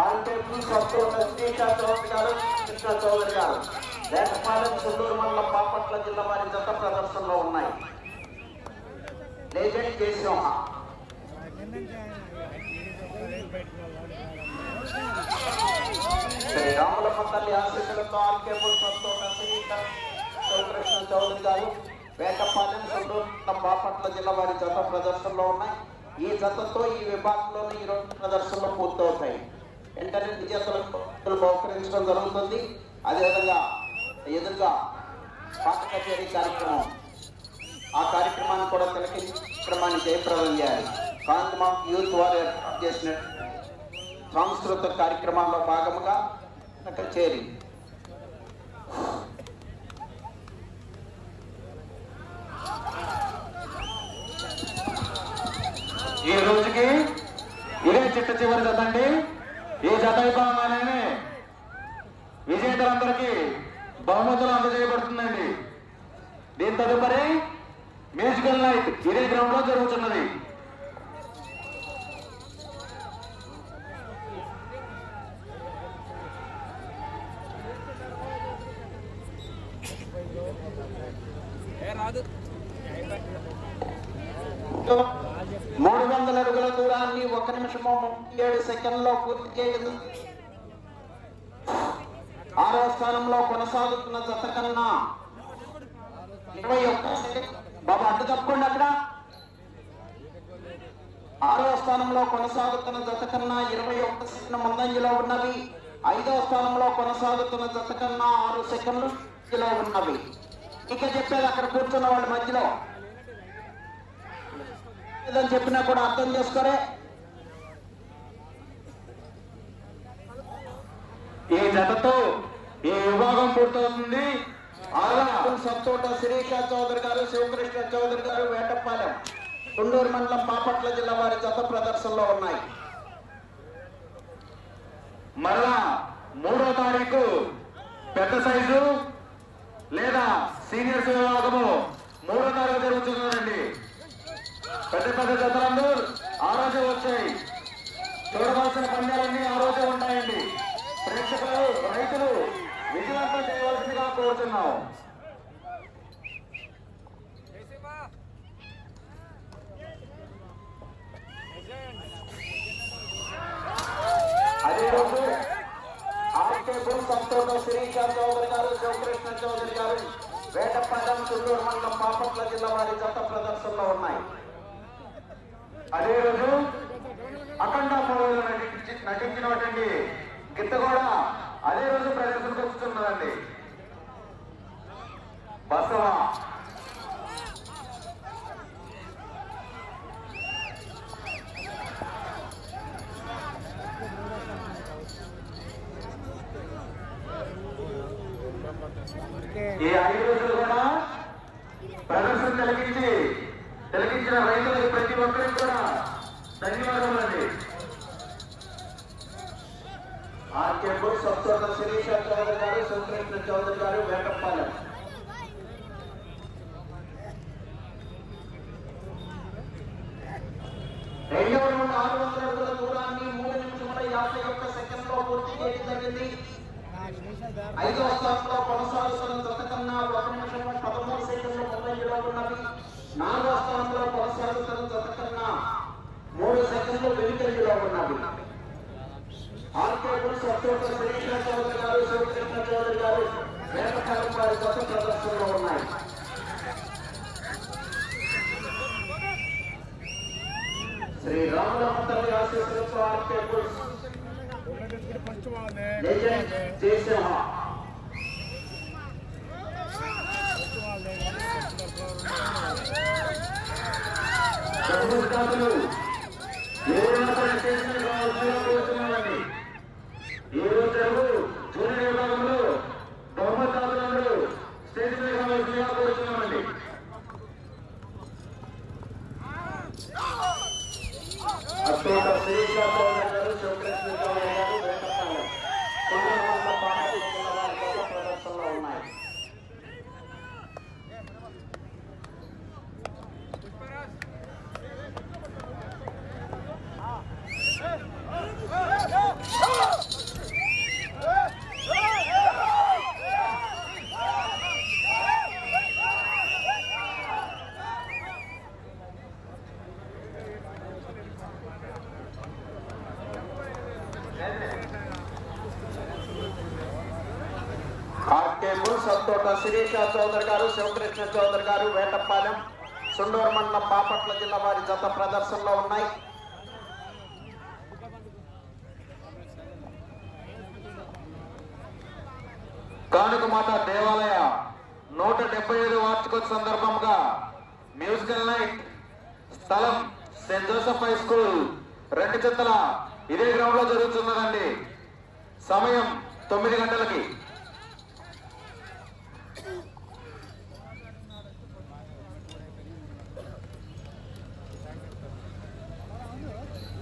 ఆంటేకి సత్తుల శ్రీకా చౌదరి గారు కృష్ణ చౌదరి గారు మండలం బాపట్ల జిల్లా వారి జత ప్రదర్శనలో ఉన్నాయి లేజెండ్ కేశవ శ్రీ రాములమ్మ తల్లి ఆశీస్సులతో ఆర్కేబుల్ సత్తోట శివకృష్ణ చౌదరి గారు వేటపాలెం సుల్లూరు బాపట్ల జిల్లా వారి జత ప్రదర్శనలో ఉన్నాయి. ఈ జతతో ఈ విభాగంలోనే ఈ రెండు ప్రదర్శనలు పూర్తవుతాయి. వెంటనే విజేతలకు బహుకరించడం జరుగుతుంది. అదేవిధంగా ఎదురుగా పాత కచేరీ కార్యక్రమం. ఆ కార్యక్రమాన్ని కూడా తిలకించి కార్యక్రమాన్ని జయప్రదం చేయాలి. కాంతమా యూత్ వారు ఏర్పాటు సాంస్కృతిక కార్యక్రమాల్లో భాగముగా చేరి. ఈ రోజుకి ఇదే చిట్ట చివరి జత అండి. ఈ జత అయిపోగానే విజేతలందరికీ బహుమతులు అందజేయబడుతుందండి. దీని తదుపరి మ్యూజికల్ నైట్ ఇదే గ్రౌండ్లో జరుగుతున్నది మూడు వందల అడుగుల దూరాన్ని ఒక ముప్పై ఏడు సెకండ్లో పూర్తి చేయదు. ఆరో స్థానంలో కొనసాగుతున్న జత కన్నా ఇరవై ఒక్క సెకండ్. బాబా అడ్డు తప్పకుండా అక్కడ. ఆరో స్థానంలో కొనసాగుతున్న జత కన్నా ఇరవై ఒక్క సెకండ్ ముందంజలో ఉన్నవి. ఐదో స్థానంలో కొనసాగుతున్న జత కన్నా ఆరు సెకండ్లు ముందంజలో ఉన్నవి. ఇక చెప్పేది అక్కడ కూర్చున్న వాళ్ళ మధ్యలో. ఏదని చెప్పినా కూడా అర్థం చేసుకోరే. ఈ జతతో ఈ విభాగం పూర్తవుతుంది. అలా సత్తోట శిరీష చౌదరి గారు శివకృష్ణ చౌదరి గారు వేటపాలెం గుండూరు మండలం పాపట్ల జిల్లా వారి జత ప్రదర్శనలో ఉన్నాయి. మరలా మూడో తారీఖు పెద్ద సైజు లేదా సీనియర్స్ విభాగము మూడో తారీఖు జరుగుతుందండి పెద్ద పెద్ద జతలందరూ ఆ రోజే వచ్చాయి. చూడవలసిన పందాలన్నీ ఆ రోజే ఉంటాయండి. ప్రేక్షకులు రైతులు విజయవంతం చేయవలసిందిగా కోరుతున్నాం. ఆర్కేపురం చౌదరి గారు శివకృష్ణ చౌదరి గారు వేటపాలెం గుంటూరు మండలం బాపట్ల జిల్లా వారి జత ప్రదర్శనలో ఉన్నాయి. అదే రోజు గిత్త కూడా అదే రోజు ప్రదర్శనకు వస్తున్నదండి బసవ ఈ ఐదు రోజులు కూడా ప్రదర్శన కలిగించి కలిగించిన రైతులకు ప్రతి ఒక్కరికి కూడా ధన్యవాదములండి ఆర్కేపురం సత్తోట శిరీష చౌదరి గారు శివకృష్ణ చౌదరి గారు వేటపాలెం రెండవ రౌండ్ ఆరు వందల అడుగుల దూరాన్ని మూడు నిమిషముల యాభై ఒక్క సెకండ్లో పూర్తి చేయడం జరిగింది ఐదవ స్థానంలో కొనసాగుతున్న జత కన్నా ఒక నిమిషం పదమూడు సెకండ్లు ముందంజలో ఉన్నవి నాలుగవ స్థానంలో కొనసాగుతున్న జత కన్నా మూడు సెకండ్లు వెనుకంజలో ఉన్నవి ఆర్కేపుడు సత్తోట శ్రీకృష్ణ చౌదరి గారు శివకృష్ణ చౌదరి గారు వేటకాలం వారి గత ప్రదర్శనలో ఉన్నాయి. శ్రీ రాములమ్మ తల్లి ఆశీస్సులతో ఆర్కేపుడు లెజెండ్ జయసింహ ప్రభుత్వాలు ఎవరైనా సరే స్టేషన్ కావాల్సిందిగా కోరుతున్నామండి ఈ రోజు జరుగు జూనియర్ విభాగంలో బహుమతాదులందరూ స్టేషన్ కావాల్సిందిగా కోరుతున్నామండి అశోక శ్రీకృష్ణ చౌదరి గారు శివకృష్ణ చౌదరి గారు వేటపాలెం తొమ్మిది వందల పాటలు ప్రదర్శనలో ఉన్నాయి సంతోట శిరీష చౌదరి గారు శివకృష్ణ చౌదరి గారు వేటపాలెం సుండూరు మండలం బాపట్ల జిల్లా వారి జత ప్రదర్శనలో ఉన్నాయి. కానుక మాత దేవాలయ నూట డెబ్బై ఐదు వార్షికోత్సవ సందర్భంగా మ్యూజికల్ నైట్ స్థలం సెయింట్ జోసెఫ్ హై స్కూల్ రెండు చెత్తల ఇదే గ్రౌండ్లో జరుగుతున్నదండి. సమయం తొమ్మిది గంటలకి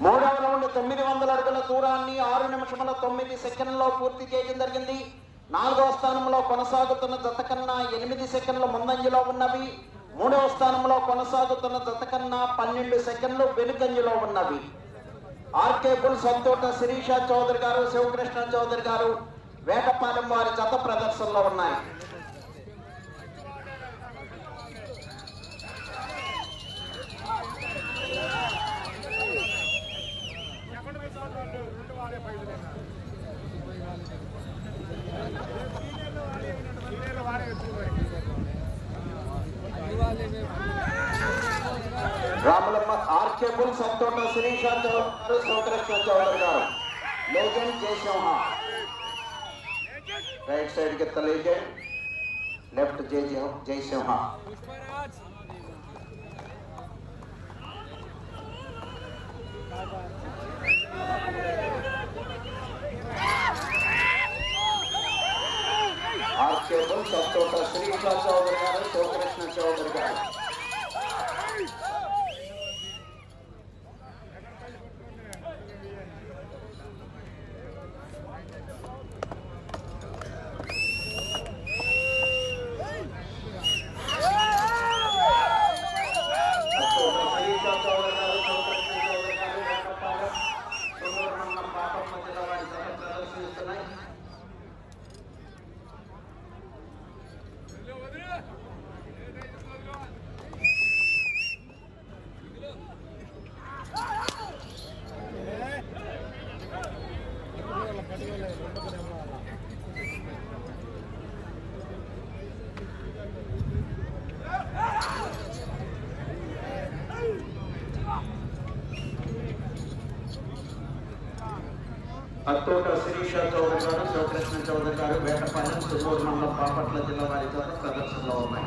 మూడవ రౌండ్ తొమ్మిది వందల అడుగుల దూరాన్ని ఆరు నిమిషముల తొమ్మిది సెకండ్లో పూర్తి చేయడం జరిగింది. నాలుగో స్థానంలో కొనసాగుతున్న జత కన్నా ఎనిమిది సెకండ్లు ముందంజలో ఉన్నవి. మూడవ స్థానంలో కొనసాగుతున్న జత కన్నా పన్నెండు సెకండ్లు వెనుకంజలో ఉన్నవి. ఆర్కే బుల్ సంతోట శిరీష చౌదరి గారు శివకృష్ణ చౌదరి గారు వేటపాలెం వారి జత ప్రదర్శనలో ఉన్నాయి. ఆర్కే బుల్ సంతోట శిరీష చౌదరి శివకృష్ణ చౌదరి గారు లేజెండ్ జయసింహ రైట్ సైడ్కి లేజెండ్ లెఫ్ట్ జై జయసింహ ఆర్కే బుల్ సంతోట శిరీష చౌదరి గారు శివకృష్ణ చౌదరి గారు గారు చౌదరి గారు వేటపాలెం తుమ్మూరు మండలం బాపట్ల జిల్లా వారి ద్వారా ప్రదర్శనలో ఉన్నాయి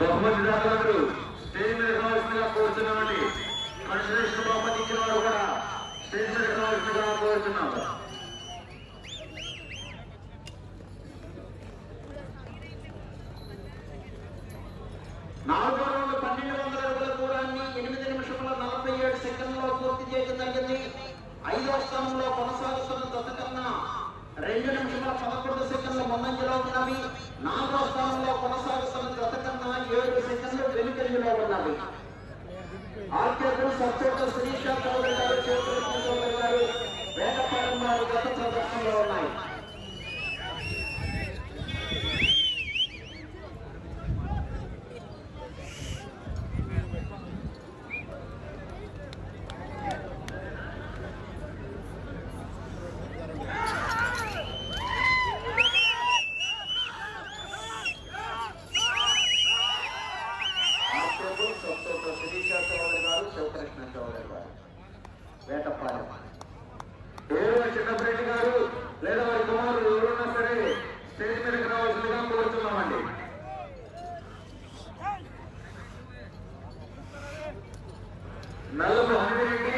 బహుమతి దాతలకు స్టేజ్ మీద కావాల్సిందిగా కోరుతున్నామండి మన శ్రేష్ఠ బహుమతి ఇచ్చిన వారు కూడా స్టేజ్ మీద కావాల్సిందిగా కోరుతున్నాం నాలుగో రౌండ్ పన్నెండు వందల అడుగుల దూరాన్ని ఎనిమిది నిమిషముల నలభై ఏడు సెకండ్లలో పూర్తి చేయడం జరిగింది ఐదో స్థానంలో కొనసాగుతున్న జత కన్నా రెండు నిమిషముల పదకొండు సెకండ్ల ముందంజలో ఉన్నవి నాలుగో స్థానంలో కొనసాగుతున్న జత కన్నా ఏడు సెకండ్లు వెనుకంజలో ఉన్నవి ఆర్కేపుడు సత్యోట శ్రీష చౌదరి గారు శివకృష్ణ చౌదరి గారు వేటపాలెం వారి గత ప్రదర్శనలో ఉన్నాయి ఆర్కేపుడు సత్యోట శ్రీష చౌదరి గారు శివకృష్ణ చౌదరి గారు వేటపాలెం ఏదో చిన్నప్పరెడ్డి గారు లేదా వారి కుమారులు ఎవరున్నా సరే స్టేజ్ మీదకి రావాల్సిందిగా కోరుతున్నామండి నల్లపు హనురెడ్డి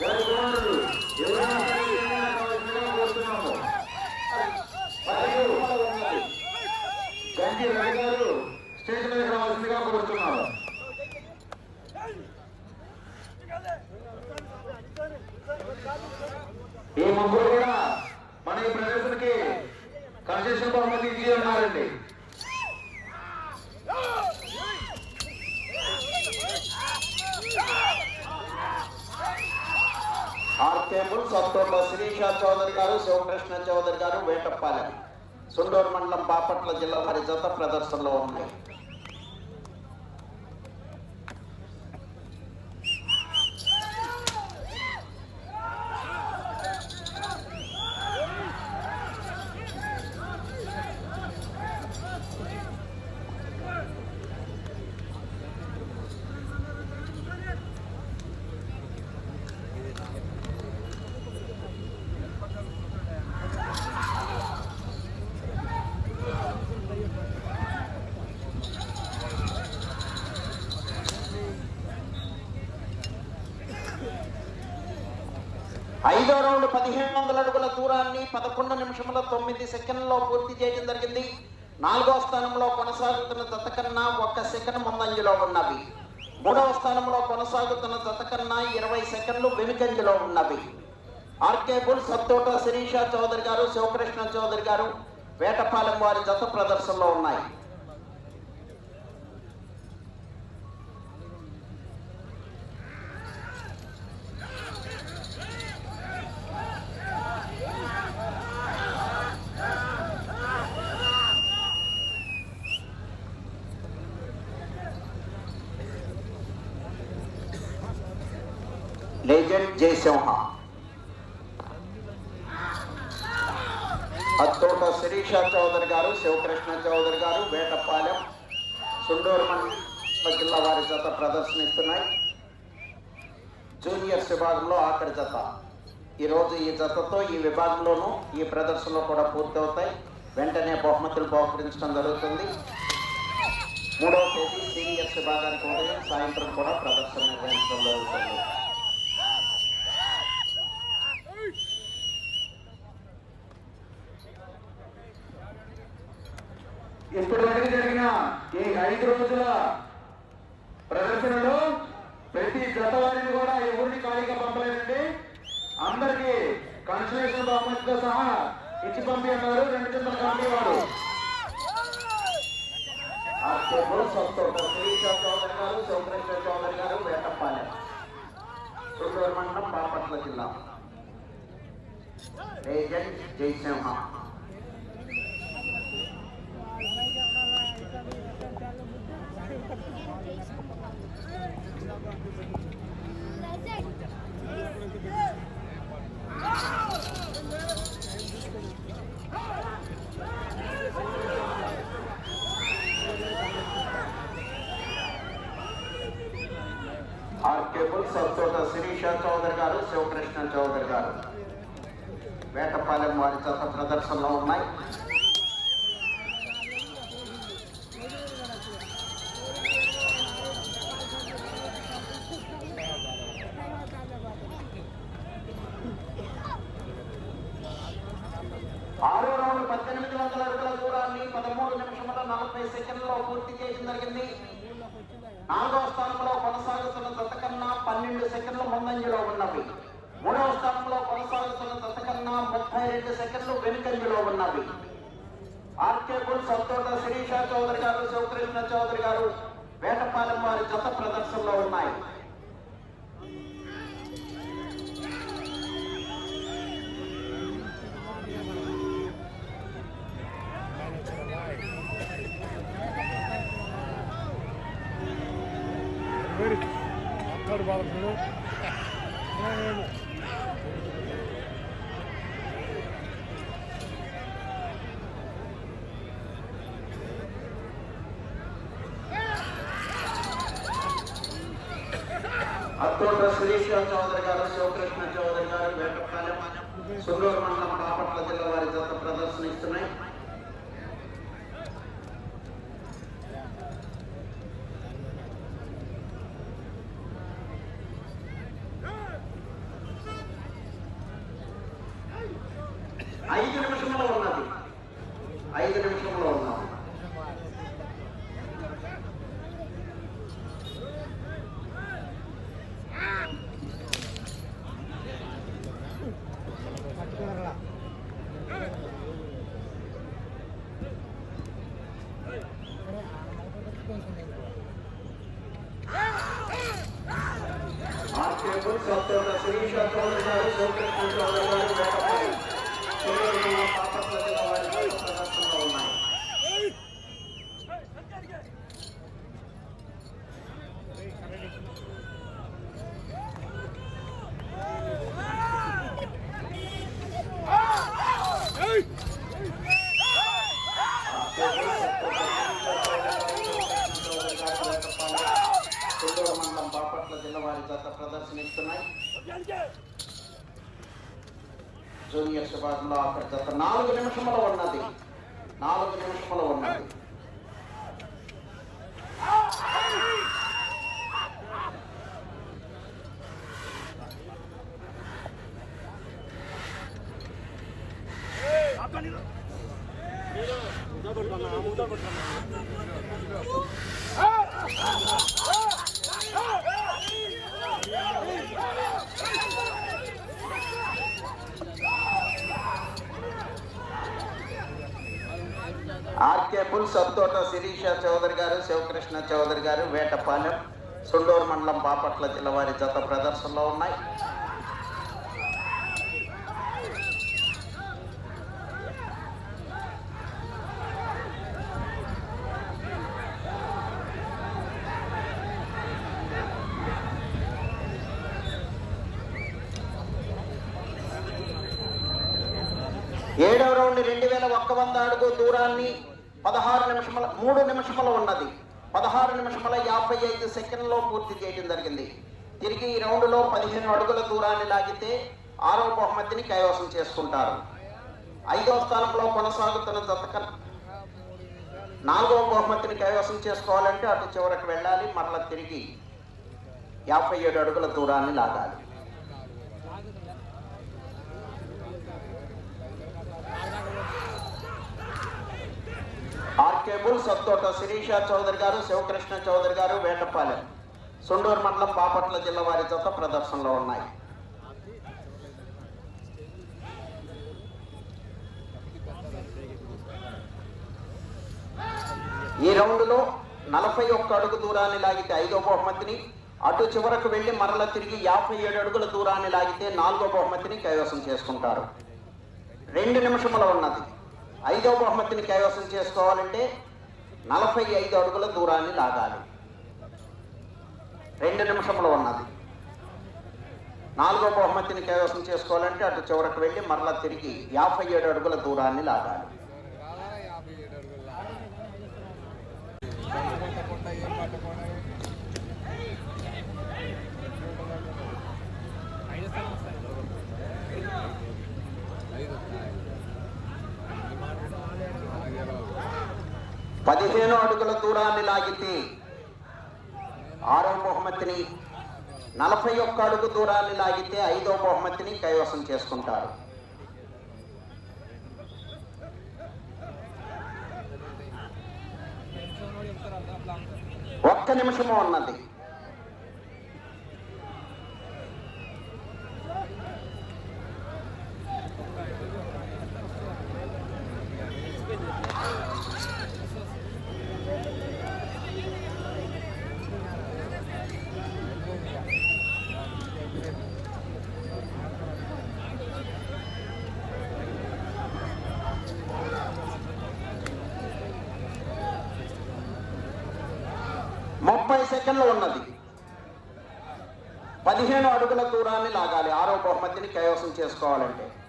వారి కుమారులు ఎవరైనా సరే స్టేజ్ మీదకి రావాల్సిందిగా కోరుతున్నాము మరియు గంటి రవి గారు స్టేజ్ మీదకి రావాల్సిందిగా కోరుతున్నాము ఈ ముగ్గురు కూడా మన ఈ ప్రదర్శనకి కన్సెషన్ బహుమతి ఇచ్చి ఉన్నారండి ఆర్కేబుల్ సత్తోట శిరీష చౌదరి గారు శివకృష్ణ చౌదరి గారు వేటపాలెం సుండూరు మండలం బాపట్ల జిల్లా వారి జత ప్రదర్శనలో ఉన్నాయి. ఐదో రౌండ్ పదిహేను వందల అడుగుల దూరాన్ని పదకొండు నిమిషముల తొమ్మిది సెకండ్లో పూర్తి చేయడం జరిగింది. నాలుగో స్థానంలో కొనసాగుతున్న జత కన్నా ఒక్క సెకండ్ ముందంజలో ఉన్నవి. మూడవ స్థానంలో కొనసాగుతున్న జత కన్నా ఇరవై సెకండ్లు వెనుకంజలో ఉన్నవి. ఆర్కే బుల్ సత్తోట శిరీష చౌదరి గారు శివకృష్ణ చౌదరి గారు వేటపాలెం వారి జత ప్రదర్శనలో ఉన్నాయి లేజెండ్ జయసింహ అత్తోట శిరీష చౌదరి గారు శివకృష్ణ చౌదరి గారు వేటపాలెం సుండూరు మండల జిల్లా వారి జత ప్రదర్శనిస్తున్నాయి జూనియర్స్ విభాగంలో ఆఖరి జత ఈరోజు ఈ జతతో ఈ విభాగంలోనూ ఈ ప్రదర్శనలో కూడా పూర్తవుతాయి. వెంటనే బహుమతులు బహుకరించడం జరుగుతుంది. మూడవ తేదీ సీనియర్స్ విభాగానికి ఉదయం సాయంత్రం కూడా ప్రదర్శన నిర్వహించడం జరుగుతుంది. ఇప్పటి వరకు జరిగిన ఈ ఐదు రోజుల ప్రదర్శనలో ప్రతి జత వారిని కూడా ఎవరిని ఖాళీగా పంపలేదండి. అందరికి కన్సలేషన్ బహుమతితో సహా ఇచ్చి పంపి అన్నారు రెండు చింతల కమిటీ వారు ఆర్కేబుల్ చౌదరి గారు శివకృష్ణ చౌదరి గారు వేటప్పాలెం. చుట్టూరు మండలం బాపట్ల జిల్లా. జై జయసింహ. ఆర్కేబుల్ సొంతోట శిరీష చౌదరి గారు శివకృష్ణ చౌదరి గారు వేటపాలెం వారి జత ప్రదర్శనలో ఉన్నాయి ఆరో రౌండ్ పద్దెనిమిది వందల అడుగుల దూరాన్ని పదమూడు నిమిషముల నలభై సెకండ్లో పూర్తి చేయడం జరిగింది. నాలుగవ స్థానంలో కొనసాగుతున్న జత కన్నా పన్నెండు సెకండ్లు ముందంజలో ఉన్నవి. మూడవ స్థానంలో కొనసాగుతున్న జత కన్నా ముప్పై రెండు సెకండ్లు వెనుకంజలో ఉన్నవి. ఆర్కే బుల్ సత్తోట శిరీష చౌదరి గారు శివకృష్ణ చౌదరి గారు వేటపాలెం వారి జత ప్రదర్శనలో ఉన్నాయి. అక్కడ బాధపడు అత్తోట శిరీష చౌదరి గారు శివకృష్ణ చౌదరి గారు వేటపాలెం సుందూరు మండలం బాపట్ల జిల్లా వారి జత ప్రదర్శనిస్తున్నాయి ఐదు ఆర్కేబుల్ సత్యోట శిరీష చౌదరి గారు శివకృష్ణ చౌదరి గారు వేటపాలెం సుందూరు మండలం బాపట్ల జిల్లా వారి జత ప్రదర్శనలో ఉన్నాయి సుందూరు మండలం బాపట్ల జిల్లా వారి జత ప్రదర్శనిస్తున్నాయి జూనియర్స్ విభాగంలో అక్కడ జత నాలుగు నిమిషముల ఉన్నది. నాలుగు నిమిషముల ఉన్నది. శిరీష చౌదరి గారు శివకృష్ణ చౌదరి గారు వేటపాలెం సుండూరు మండలం బాపట్ల జిల్లా వారి జత ప్రదర్శనలో ఉన్నాయి. ఏడవ రౌండ్ రెండు వేల ఒక్క వంద అడుగు దూరాన్ని పదహారు నిమిషముల మూడు నిమిషముల ఉన్నది. పదహారు నిమిషముల యాభై ఐదు సెకండ్లో పూర్తి చేయడం జరిగింది. తిరిగి ఈ రౌండ్లో పదిహేను అడుగుల దూరాన్ని లాగితే ఆరవ బహుమతిని కైవసం చేసుకుంటారు. ఐదవ స్థానంలో కొనసాగుతున్న జతక నాలుగవ బహుమతిని కైవసం చేసుకోవాలంటే అటు చివరకు వెళ్ళాలి మరలా తిరిగి యాభై ఏడు అడుగుల దూరాన్ని లాగాలి. ఆర్కేబుల్ సత్తోట శిరీష చౌదరి గారు శివకృష్ణ చౌదరి గారు వేటపాలెం. సుండూరు మండలం బాపట్ల జిల్లా వారి జత ప్రదర్శనలో ఉన్నాయి. ఈ రౌండ్లో నలభై ఒక్క అడుగు దూరాన్ని లాగితే ఐదో బహుమతిని అటు చివరకు వెళ్ళి మరల తిరిగి యాభై ఏడు అడుగుల దూరాన్ని లాగితే నాలుగో బహుమతిని కైవసం చేసుకుంటారు. రెండు నిమిషముల ఉన్నది. ఐదవ బహుమతిని కైవసం చేసుకోవాలంటే నలభై ఐదు అడుగుల దూరాన్ని లాగాలి. రెండు నిమిషములు ఉన్నది. నాలుగో బహుమతిని కైవసం చేసుకోవాలంటే అటు చివరకు వెళ్ళి మరలా తిరిగి యాభై ఏడు అడుగుల దూరాన్ని లాగాలి. పదిహేను అడుగుల దూరాన్ని లాగితే ఆరో బహుమతిని నలభై ఒక్క అడుగు దూరాన్ని లాగితే ఐదో బహుమతిని కైవసం చేసుకుంటారు. ఒక్క నిమిషము ఉన్నది. అరవై సెకండ్లు ఉన్నది. పదిహేను అడుగుల దూరాన్ని లాగాలి. ఆరో బహుమతిని కైవసం చేసుకోవాలంటే.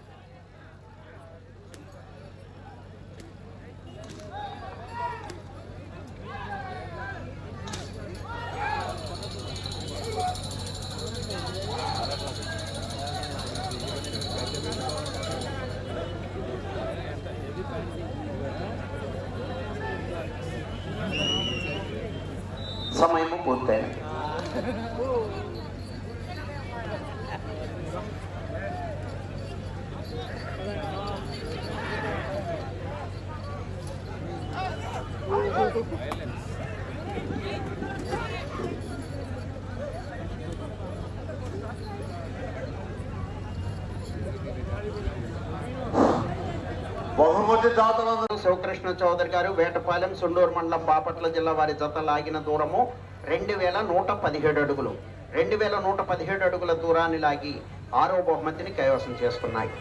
Sa may pupunta. Violence. బహుమతి జాతలందరూ శివకృష్ణ చౌదరి గారు వేటపాలెం సుండూరు మండలం బాపట్ల జిల్లా వారి జత లాగిన దూరము రెండు వేల నూట పదిహేడు అడుగులు. రెండు వేల నూట పదిహేడు అడుగుల దూరాన్ని లాగి ఆరో బహుమతిని కైవసం చేసుకున్నాయి.